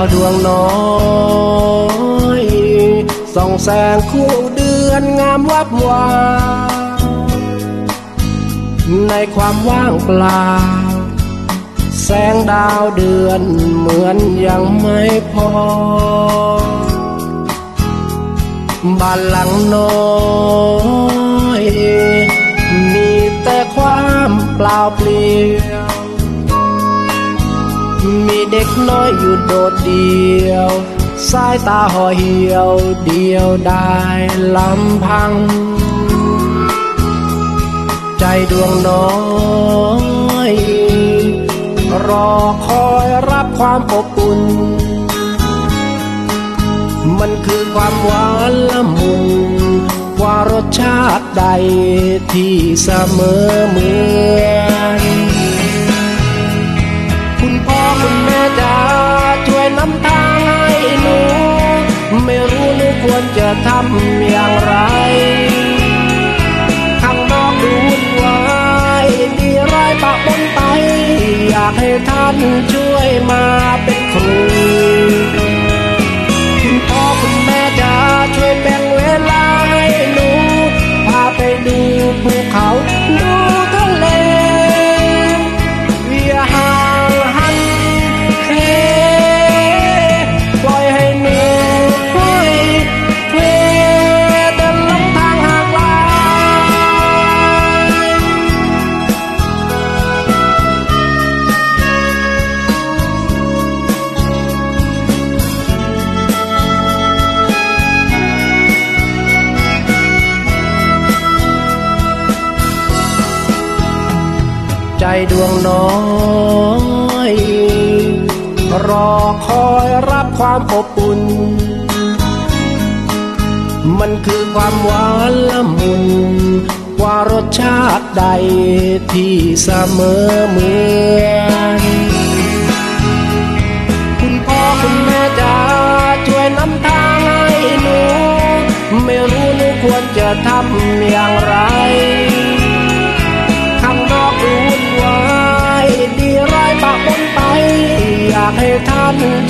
าวดวงน้อยส่องแสงคู่เดือนงามวับวาวในความว่างเปล่า แสงดาวเดือนเหมือนยังไม่พอ บ้านหลังน้อย มีแต่ความเปล่าเปลี่ยว น้อยอยู่โดดเดียว สายตาห่อเหี่ยวเดียวได้ลำพัง ใจดวงน้อยรอคอยรับความอบอุ่น มันคือความหวานละมุนกว่ารสชาติใดที่เสมอเหมือน ทำอย่างไรข้างนอกดูวุ่นวายดีรอยปะปนไป อยากให้ท่านช่วยมาเป็น ใจดวงน้อยรอคอยรับความอบอุ่น มันคือความหวานละมุนกว่ารสชาติใดที่เสมอเหมือนคุณพ่อคุณแม่จะช่วยนำทางให้หนู ไม่รู้หนูควรจะทำอย่างไร ให้ท่าน